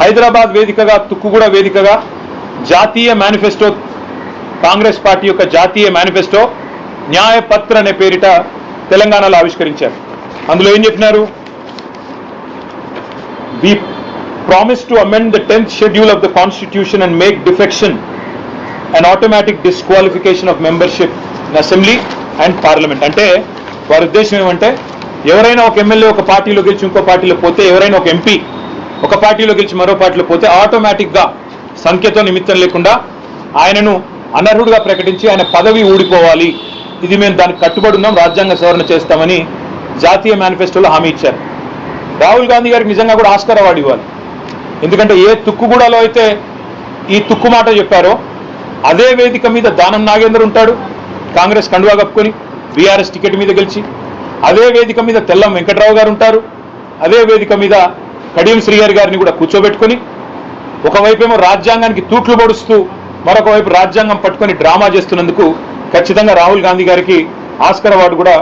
హైదరాబాద్ వేదికగా తుక్కుగూడ వేదికగా జాతీయ మేనిఫెస్టో కాంగ్రెస్ పార్టీ యొక్క జాతీయ మేనిఫెస్టో న్యాయపత్ర అనే పేరిట తెలంగాణలో ఆవిష్కరించారు. అందులో ఏం చెప్పినారు? We promise to amend the tenth schedule of the constitution and make defection and automatic disqualification of membership in assembly and parliament అంటే వారి ఉద్దేశం ఏమంటే ఎవరైనా ఒక ఎమ్మెల్యే ఒక పార్టీలో గెలిచి ఇంకో పార్టీలో పోతే ఎవరైనా ఒక ఎంపీ ఒక పార్టీలో గెలిచి మరో పార్టీలో పోతే ఆటోమేటిక్గా సంఖ్యతో నిమిత్తం లేకుండా ఆయనను అనర్హుడుగా ప్రకటించి ఆయన పదవి ఊడిపోవాలి. ఇది మేము దానికి కట్టుబడి ఉన్నాం రాజ్యాంగ సవరణ చేస్తామని జాతీయ మేనిఫెస్టోలో హామీ ఇచ్చారు. రాహుల్ గాంధీ గారికి నిజంగా కూడా ఆస్కార్ అవార్డు ఇవ్వాలి. ఎందుకంటే ఏ తుక్కుగూడలో అయితే ఈ తుక్కు మాట చెప్పారో అదే వేదిక మీద దానం నాగేందర్ ఉంటాడు కాంగ్రెస్ కండువా కప్పుకొని బీఆర్ఎస్ టికెట్ మీద గెలిచి అదే వేదిక మీద తెల్లం వెంకట్రావు గారు ఉంటారు అదే వేదిక మీద కడియం శ్రీగారి గారిని కూడా కూర్చోబెట్టుకొని ఒకవైపేమో రాజ్యాంగానికి తూట్లు పొడుస్తూ మరొక వైపు రాజ్యాంగం పట్టుకొని డ్రామా చేస్తున్నందుకు ఖచ్చితంగా రాహుల్ గాంధీ గారికి ఆస్కర్ అవార్డు కూడా